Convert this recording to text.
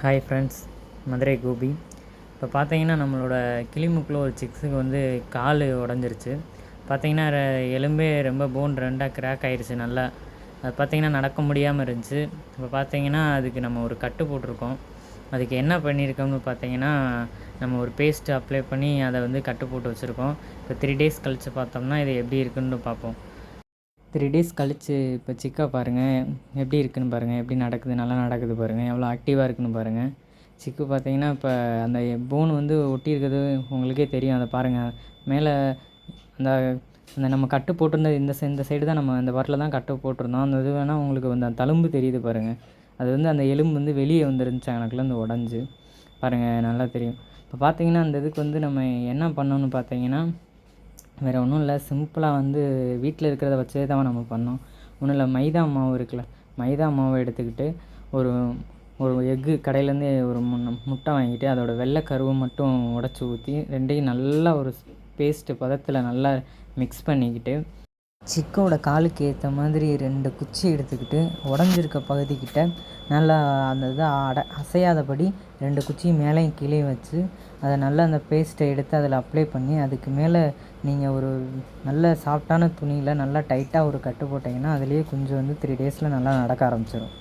Hi friends Madurai Gopi. இப்போ பார்த்தீங்கன்னா நம்மளோட கிளிமுக்கில் ஒரு சிக்ஸுக்கு வந்து கால் உடஞ்சிருச்சு. பார்த்தீங்கன்னா எலும்பே ரொம்ப போன் ரெண்டாக கிராக் ஆயிடுச்சு நல்லா. அது பார்த்தீங்கன்னா நடக்க முடியாமல் இருந்துச்சு. இப்போ பார்த்தீங்கன்னா அதுக்கு நம்ம ஒரு கட்டு போட்டிருக்கோம். அதுக்கு என்ன பண்ணியிருக்கோம்னு பார்த்தீங்கன்னா நம்ம ஒரு பேஸ்ட் அப்ளை பண்ணி அதை வந்து கட்டு போட்டு வச்சுருக்கோம். இப்போ த்ரீ டேஸ் கழித்து பார்த்தோம்னா இது எப்படி இருக்குன்னு பார்ப்போம். த்ரீ டேஸ் கழித்து இப்போ சிக்கா பாருங்கள் எப்படி இருக்குன்னு பாருங்கள் எப்படி நடக்குது நல்லா நடக்குது பாருங்கள் எவ்வளோ ஆக்டிவாக இருக்குன்னு பாருங்கள் சிக்கு பார்த்தீங்கன்னா இப்போ அந்த போன் வந்து ஒட்டியிருக்கிறது உங்களுக்கே தெரியும். அதை பாருங்கள் மேலே அந்த அந்த நம்ம கட்டு போட்டிருந்தது இந்த இந்த சைடு தான் நம்ம அந்த வரல தான் கட்டு போட்டிருந்தோம். அந்த இது வேணால் உங்களுக்கு வந்து அந்த தழும்பு தெரியுது பாருங்கள் அது வந்து அந்த எலும்பு வந்து வெளியே வந்துருந்துச்சு. எனக்குள்ள அந்த உடஞ்சி. பாருங்கள் நல்லா தெரியும். இப்போ பார்த்தீங்கன்னா அந்த இதுக்கு வந்து நம்ம என்ன பண்ணோன்னு பார்த்தீங்கன்னா வேறு ஒன்றும் இல்லை. சிம்பிளாக வந்து வீட்டில் இருக்கிறத வச்சே தான் நம்ம பண்ணோம். ஒன்றும் இல்லை மைதா மாவு இருக்குல்ல மைதா மாவை எடுத்துக்கிட்டு ஒரு ஒரு எக்கு கடையிலேருந்து ஒரு முட்டை வாங்கிட்டு அதோட வெள்ளை கருவை மட்டும் உடச்சி ஊற்றி ரெண்டையும் நல்லா ஒரு பேஸ்ட்டு பதத்தில் நல்லா மிக்ஸ் பண்ணிக்கிட்டு சிக்கோட காலுக்கு ஏற்ற மாதிரி ரெண்டு குச்சி எடுத்துக்கிட்டு உடஞ்சிருக்க பகுதிக்கிட்ட நல்லா அந்த இதை அட அசையாதபடி ரெண்டு குச்சி மேலேயும் கீழே வச்சு அதை நல்லா அந்த பேஸ்ட்டை எடுத்து அதில் அப்ளை பண்ணி அதுக்கு மேலே நீங்கள் ஒரு நல்ல சாஃப்டான துணியில் நல்லா டைட்டாக ஒரு கட்டு போட்டிங்கன்னா அதுலேயே கொஞ்சம் வந்து த்ரீ டேஸில் நல்லா நடக்க ஆரம்பிச்சிடும்